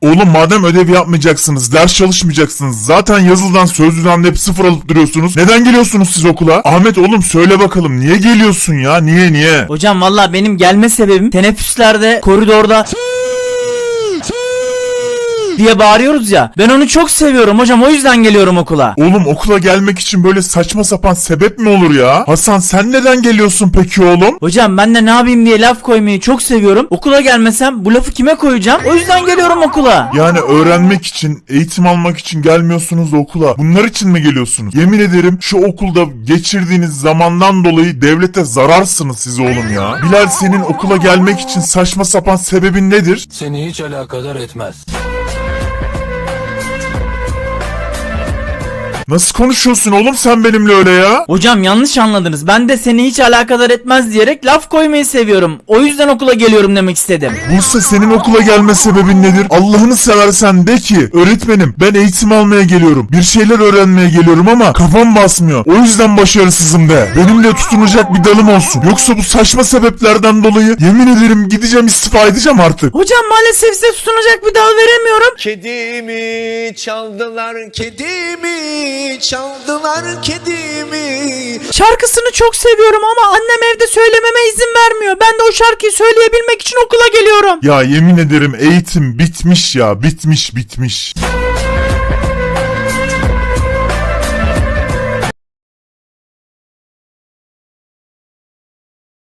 Oğlum madem ödev yapmayacaksınız, ders çalışmayacaksınız, zaten yazıldan sözlüden de hep sıfır alıp duruyorsunuz. Neden geliyorsunuz siz okula? Ahmet oğlum söyle bakalım niye geliyorsun ya? Niye niye? Hocam valla benim gelme sebebim teneffüslerde koridorda diye bağırıyoruz ya. Ben onu çok seviyorum hocam o yüzden geliyorum okula. Oğlum okula gelmek için böyle saçma sapan sebep mi olur ya? Hasan sen neden geliyorsun peki oğlum? Hocam ben de ne yapayım diye laf koymayı çok seviyorum. Okula gelmesem bu lafı kime koyacağım? O yüzden geliyorum okula. Yani öğrenmek için, eğitim almak için gelmiyorsunuz da okula. Bunlar için mi geliyorsunuz? Yemin ederim şu okulda geçirdiğiniz zamandan dolayı devlete zararsınız siz oğlum ya. Bilal senin okula gelmek için saçma sapan sebebin nedir? Seni hiç alakadar etmez. Nasıl konuşuyorsun oğlum sen benimle öyle ya? Hocam yanlış anladınız. Ben de seni hiç alakadar etmez diyerek laf koymayı seviyorum. O yüzden okula geliyorum demek istedim. Bursa senin okula gelme sebebin nedir? Allah'ını seversen de ki öğretmenim ben eğitim almaya geliyorum. Bir şeyler öğrenmeye geliyorum ama kafam basmıyor. O yüzden başarısızım de. Benim de tutunacak bir dalım olsun. Yoksa bu saçma sebeplerden dolayı yemin ederim gideceğim istifa edeceğim artık. Hocam maalesef size tutunacak bir dal veremiyorum. Kedimi çaldılar, kedimi çaldılar, kedimi. Şarkısını çok seviyorum ama annem evde söylememe izin vermiyor. Ben de o şarkıyı söyleyebilmek için okula geliyorum. Ya yemin ederim eğitim bitmiş ya bitmiş bitmiş.